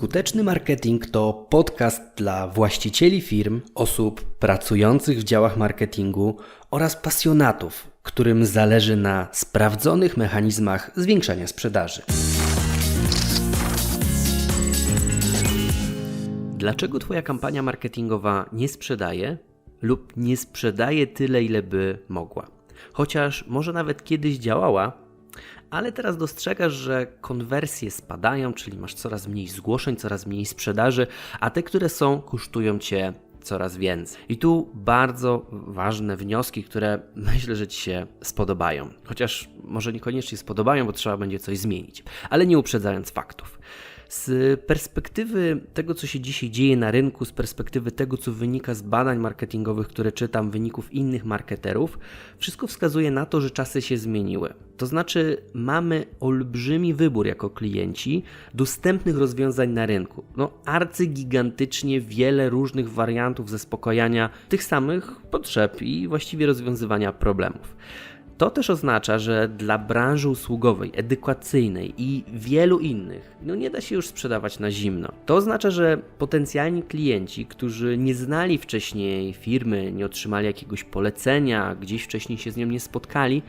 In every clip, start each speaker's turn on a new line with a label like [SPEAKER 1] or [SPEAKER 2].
[SPEAKER 1] Skuteczny marketing to podcast dla właścicieli firm, osób pracujących w działach marketingu oraz pasjonatów, którym zależy na sprawdzonych mechanizmach zwiększania sprzedaży. Dlaczego Twoja kampania marketingowa nie sprzedaje lub nie sprzedaje tyle, ile by mogła? Chociaż może nawet kiedyś działała, ale teraz dostrzegasz, że konwersje spadają, czyli masz coraz mniej zgłoszeń, coraz mniej sprzedaży, a te, które są, kosztują cię coraz więcej. I tu bardzo ważne wnioski, które myślę, że Ci się spodobają. Chociaż może niekoniecznie spodobają, bo trzeba będzie coś zmienić, ale nie uprzedzając faktów. Z perspektywy tego, co się dzisiaj dzieje na rynku, z perspektywy tego, co wynika z badań marketingowych, które czytam, wyników innych marketerów, wszystko wskazuje na to, że czasy się zmieniły. To znaczy, mamy olbrzymi wybór jako klienci dostępnych rozwiązań na rynku. No, arcygigantycznie wiele różnych wariantów zaspokojania tych samych potrzeb i właściwie rozwiązywania problemów. To też oznacza, że dla branży usługowej, edukacyjnej i wielu innych, no nie da się już sprzedawać na zimno. To oznacza, że potencjalni klienci, którzy nie znali wcześniej firmy, nie otrzymali jakiegoś polecenia, gdzieś wcześniej się z nią nie spotkali,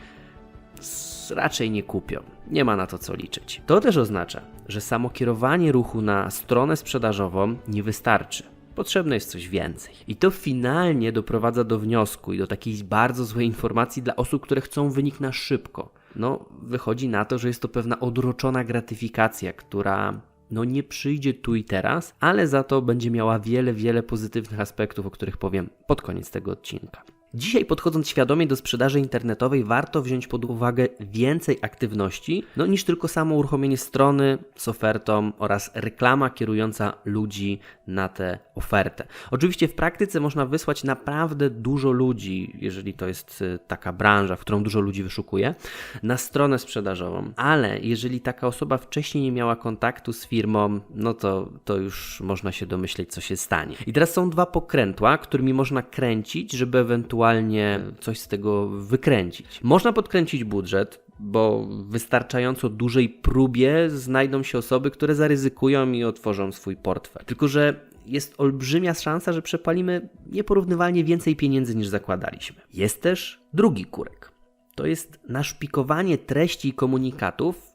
[SPEAKER 1] raczej nie kupią. Nie ma na to co liczyć. To też oznacza, że samo kierowanie ruchu na stronę sprzedażową nie wystarczy. Potrzebne jest coś więcej. I to finalnie doprowadza do wniosku i do takiej bardzo złej informacji dla osób, które chcą wynik na szybko. No, wychodzi na to, że jest to pewna odroczona gratyfikacja, która no nie przyjdzie tu i teraz, ale za to będzie miała wiele, wiele pozytywnych aspektów, o których powiem pod koniec tego odcinka. Dzisiaj podchodząc świadomie do sprzedaży internetowej, warto wziąć pod uwagę więcej aktywności no, niż tylko samo uruchomienie strony z ofertą oraz reklama kierująca ludzi na tę ofertę. Oczywiście w praktyce można wysłać naprawdę dużo ludzi, jeżeli to jest y, taka branża, w którą dużo ludzi wyszukuje, na stronę sprzedażową, ale jeżeli taka osoba wcześniej nie miała kontaktu z firmą, no to, to już można się domyśleć, co się stanie. I teraz są dwa pokrętła, którymi można kręcić, żeby ewentualnie ewentualnie coś z tego wykręcić. Można podkręcić budżet, bo wystarczająco dużej próbie znajdą się osoby, które zaryzykują i otworzą swój portfel. Tylko, że jest olbrzymia szansa, że przepalimy nieporównywalnie więcej pieniędzy niż zakładaliśmy. Jest też drugi kurek. To jest naszpikowanie treści i komunikatów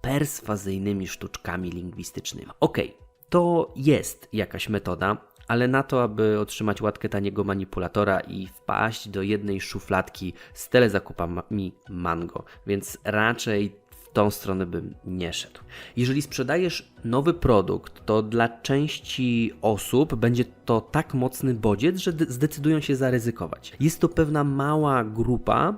[SPEAKER 1] perswazyjnymi sztuczkami lingwistycznymi. Ok, to jest jakaś metoda, ale na to, aby otrzymać łatkę taniego manipulatora i wpaść do jednej szufladki z telezakupami mango, więc raczej w tą stronę bym nie szedł. Jeżeli sprzedajesz nowy produkt, to dla części osób będzie to tak mocny bodziec, że zdecydują się zaryzykować. Jest to pewna mała grupa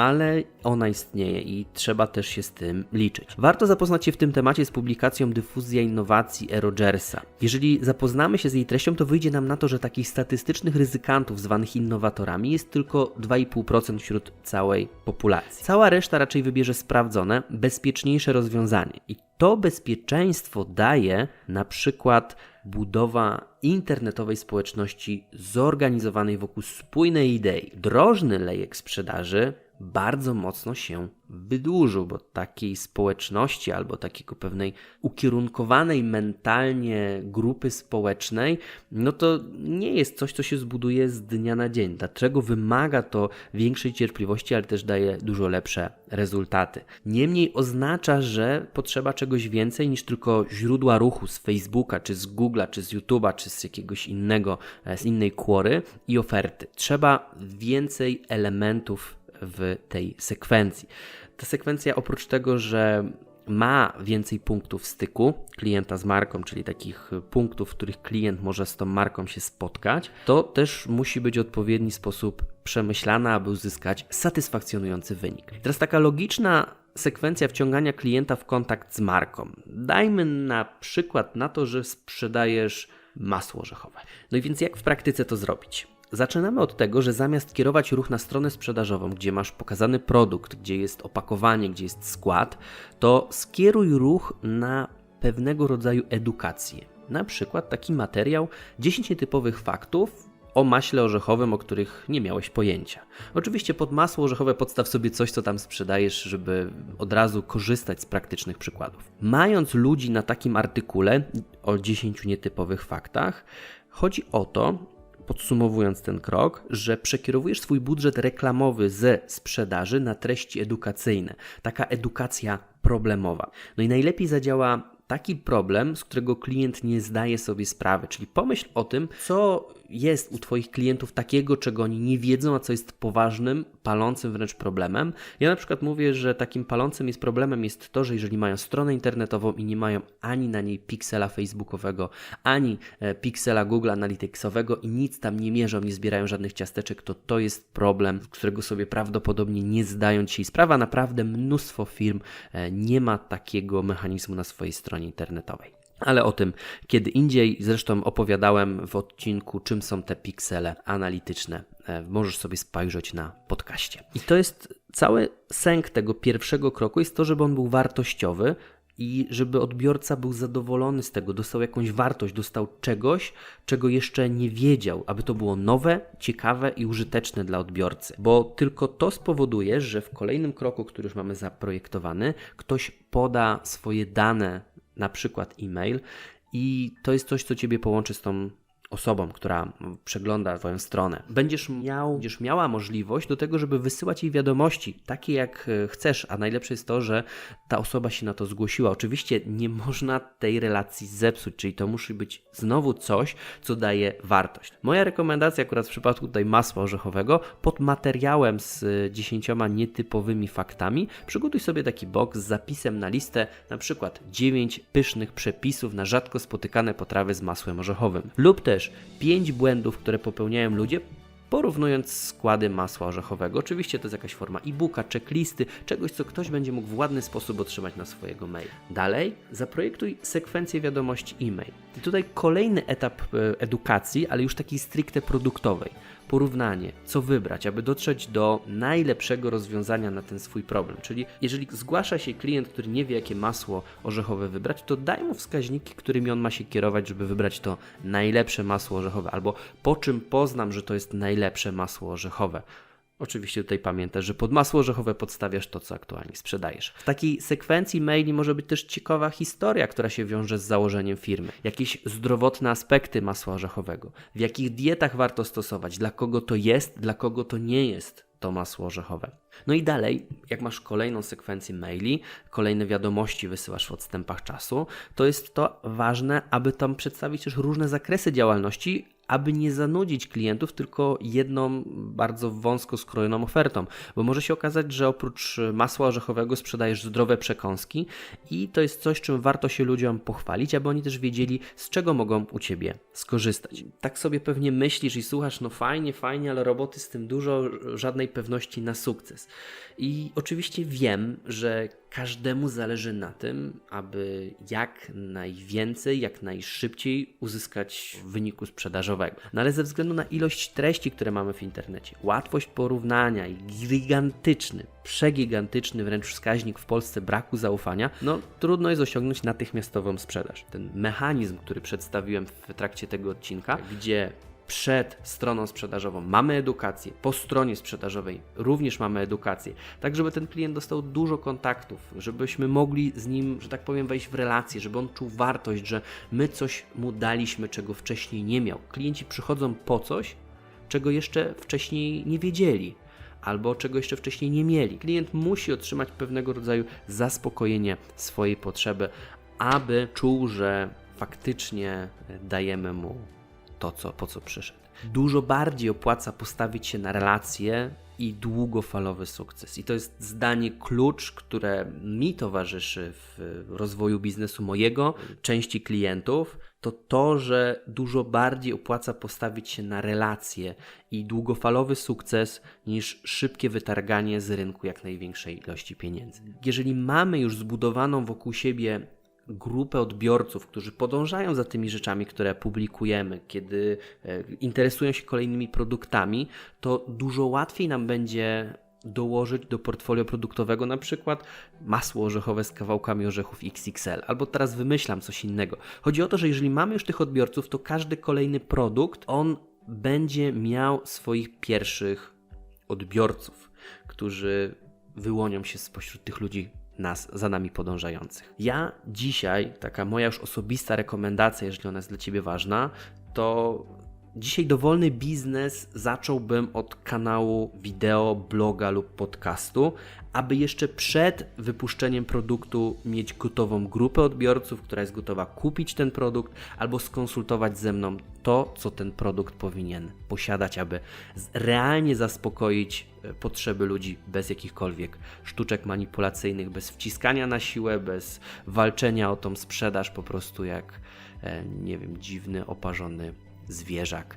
[SPEAKER 1] ale ona istnieje i trzeba też się z tym liczyć. Warto zapoznać się w tym temacie z publikacją Dyfuzja Innowacji E. Rogersa. Jeżeli zapoznamy się z jej treścią, to wyjdzie nam na to, że takich statystycznych ryzykantów zwanych innowatorami jest tylko 2,5% wśród całej populacji. Cała reszta raczej wybierze sprawdzone, bezpieczniejsze rozwiązanie. I to bezpieczeństwo daje na przykład budowa internetowej społeczności zorganizowanej wokół spójnej idei. Drożny lejek sprzedaży bardzo mocno się wydłużył, bo takiej społeczności albo takiego pewnej ukierunkowanej mentalnie grupy społecznej, no to nie jest coś, co się zbuduje z dnia na dzień. Dlaczego wymaga to większej cierpliwości, ale też daje dużo lepsze rezultaty. Niemniej oznacza, że potrzeba czegoś więcej niż tylko źródła ruchu z Facebooka, czy z Google'a, czy z YouTube'a, czy z jakiegoś innego, e, z innej kwory i oferty. Trzeba więcej elementów w tej sekwencji. Ta sekwencja oprócz tego, że ma więcej punktów styku klienta z marką, czyli takich punktów, w których klient może z tą marką się spotkać, to też musi być w odpowiedni sposób przemyślana, aby uzyskać satysfakcjonujący wynik. Teraz taka logiczna sekwencja wciągania klienta w kontakt z marką. Dajmy na przykład na to, że sprzedajesz masło orzechowe. No i więc jak w praktyce to zrobić? Zaczynamy od tego, że zamiast kierować ruch na stronę sprzedażową, gdzie masz pokazany produkt, gdzie jest opakowanie, gdzie jest skład, to skieruj ruch na pewnego rodzaju edukację. Na przykład taki materiał 10 nietypowych faktów o maśle orzechowym, o których nie miałeś pojęcia. Oczywiście pod masło orzechowe podstaw sobie coś, co tam sprzedajesz, żeby od razu korzystać z praktycznych przykładów. Mając ludzi na takim artykule o 10 nietypowych faktach, chodzi o to, podsumowując ten krok, że przekierowujesz swój budżet reklamowy ze sprzedaży na treści edukacyjne. Taka edukacja problemowa. No i najlepiej zadziała taki problem, z którego klient nie zdaje sobie sprawy. Czyli pomyśl o tym, co jest u Twoich klientów takiego, czego oni nie wiedzą, a co jest poważnym, palącym wręcz problemem. Ja na przykład mówię, że takim palącym jest problemem jest to, że jeżeli mają stronę internetową i nie mają ani na niej piksela facebookowego, ani e, piksela Google Analyticsowego i nic tam nie mierzą, nie zbierają żadnych ciasteczek, to to jest problem, z którego sobie prawdopodobnie nie zdają dzisiaj sprawa. Naprawdę mnóstwo firm e, nie ma takiego mechanizmu na swojej stronie internetowej. Ale o tym kiedy indziej. Zresztą opowiadałem w odcinku, czym są te piksele analityczne. E, możesz sobie spojrzeć na podcaście. I to jest cały sęk tego pierwszego kroku, jest to, żeby on był wartościowy i żeby odbiorca był zadowolony z tego, dostał jakąś wartość, dostał czegoś, czego jeszcze nie wiedział, aby to było nowe, ciekawe i użyteczne dla odbiorcy. Bo tylko to spowoduje, że w kolejnym kroku, który już mamy zaprojektowany, ktoś poda swoje dane na przykład e-mail, i to jest coś, co Ciebie połączy z tą osobą, która przegląda Twoją stronę. Będziesz miał, będziesz miała możliwość do tego, żeby wysyłać jej wiadomości, takie jak e, chcesz, a najlepsze jest to, że ta osoba się na to zgłosiła. Oczywiście nie można tej relacji zepsuć, czyli to musi być znowu coś, co daje wartość. Moja rekomendacja akurat w przypadku tutaj masła orzechowego, pod materiałem z dziesięcioma nietypowymi faktami, przygotuj sobie taki box z zapisem na listę, na przykład 9 pysznych przepisów na rzadko spotykane potrawy z masłem orzechowym lub też też pięć błędów, które popełniają ludzie, porównując składy masła orzechowego. Oczywiście to jest jakaś forma e-booka, checklisty, czegoś, co ktoś będzie mógł w ładny sposób otrzymać na swojego maila. Dalej, zaprojektuj sekwencję wiadomości e-mail. I tutaj kolejny etap e, edukacji, ale już takiej stricte produktowej porównanie, co wybrać, aby dotrzeć do najlepszego rozwiązania na ten swój problem. Czyli jeżeli zgłasza się klient, który nie wie, jakie masło orzechowe wybrać, to daj mu wskaźniki, którymi on ma się kierować, żeby wybrać to najlepsze masło orzechowe, albo po czym poznam, że to jest najlepsze masło orzechowe. Oczywiście tutaj pamiętaj, że pod masło orzechowe podstawiasz to, co aktualnie sprzedajesz. W takiej sekwencji maili może być też ciekawa historia, która się wiąże z założeniem firmy. Jakieś zdrowotne aspekty masła orzechowego. W jakich dietach warto stosować, dla kogo to jest, dla kogo to nie jest to masło orzechowe. No i dalej, jak masz kolejną sekwencję maili, kolejne wiadomości wysyłasz w odstępach czasu, to jest to ważne, aby tam przedstawić też różne zakresy działalności, aby nie zanudzić klientów tylko jedną bardzo wąsko skrojoną ofertą, bo może się okazać, że oprócz masła orzechowego sprzedajesz zdrowe przekąski i to jest coś, czym warto się ludziom pochwalić, aby oni też wiedzieli, z czego mogą u Ciebie skorzystać. Tak sobie pewnie myślisz i słuchasz, no fajnie, fajnie, ale roboty z tym dużo, żadnej pewności na sukces. I oczywiście wiem, że każdemu zależy na tym, aby jak najwięcej, jak najszybciej uzyskać wyniku sprzedażowego. No ale ze względu na ilość treści, które mamy w internecie, łatwość porównania i gigantyczny, przegigantyczny wręcz wskaźnik w Polsce braku zaufania, no trudno jest osiągnąć natychmiastową sprzedaż. Ten mechanizm, który przedstawiłem w trakcie tego odcinka, gdzie przed stroną sprzedażową mamy edukację, po stronie sprzedażowej również mamy edukację, tak żeby ten klient dostał dużo kontaktów, żebyśmy mogli z nim, że tak powiem, wejść w relację, żeby on czuł wartość, że my coś mu daliśmy, czego wcześniej nie miał. Klienci przychodzą po coś, czego jeszcze wcześniej nie wiedzieli albo czego jeszcze wcześniej nie mieli. Klient musi otrzymać pewnego rodzaju zaspokojenie swojej potrzeby, aby czuł, że faktycznie dajemy mu to, co, po co przyszedł. Dużo bardziej opłaca postawić się na relacje i długofalowy sukces. I to jest zdanie klucz, które mi towarzyszy w rozwoju biznesu mojego, części klientów, to to, że dużo bardziej opłaca postawić się na relacje i długofalowy sukces niż szybkie wytarganie z rynku jak największej ilości pieniędzy. Jeżeli mamy już zbudowaną wokół siebie grupę odbiorców, którzy podążają za tymi rzeczami, które publikujemy, kiedy e, interesują się kolejnymi produktami, to dużo łatwiej nam będzie dołożyć do portfolio produktowego na przykład masło orzechowe z kawałkami orzechów XXL, albo teraz wymyślam coś innego. Chodzi o to, że jeżeli mamy już tych odbiorców, to każdy kolejny produkt, on będzie miał swoich pierwszych odbiorców, którzy wyłonią się spośród tych ludzi nas, za nami podążających. Ja dzisiaj, taka moja już osobista rekomendacja, jeżeli ona jest dla Ciebie ważna, to dzisiaj dowolny biznes zacząłbym od kanału wideo, bloga lub podcastu, aby jeszcze przed wypuszczeniem produktu mieć gotową grupę odbiorców, która jest gotowa kupić ten produkt albo skonsultować ze mną to, co ten produkt powinien posiadać, aby realnie zaspokoić e, potrzeby ludzi bez jakichkolwiek sztuczek manipulacyjnych, bez wciskania na siłę, bez walczenia o tą sprzedaż, po prostu jak, e, nie wiem, dziwny, oparzony zwierzak.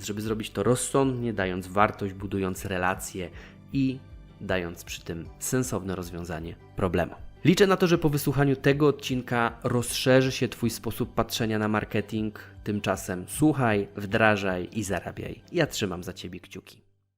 [SPEAKER 1] Żeby zrobić to rozsądnie, dając wartość, budując relacje i dając przy tym sensowne rozwiązanie problemu. Liczę na to, że po wysłuchaniu tego odcinka rozszerzy się Twój sposób patrzenia na marketing. Tymczasem słuchaj, wdrażaj i zarabiaj. Ja trzymam za Ciebie kciuki.